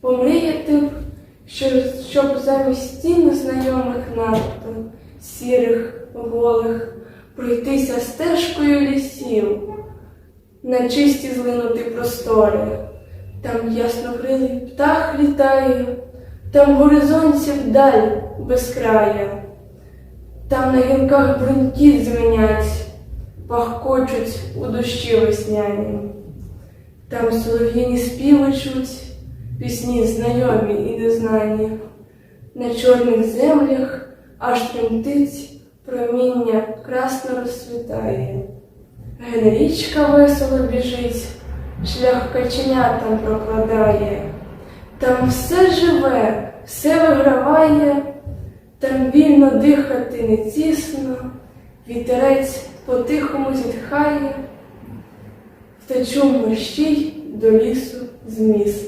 Помріяти б, що, щоб замість стін знайомих надто, сірих, голих, пройтися стежкою лісів, на чисті злинути простори. Там яснокрилий птах літає, там в горизонті вдаль безкрая, там на гілках бруньки дзвенять, пахкочуть у дощі весняні. Там солов'їні співи чуть, пісні знайомі і незнані. На чорних землях аж тремтить проміння красно розцвітає. Ген річка весело біжить, шлях каченятам прокладає. Там все живе, все виграває, там вільно дихати не тісно, вітерець по-тихому зітхає, втечу мерщій до лісу з.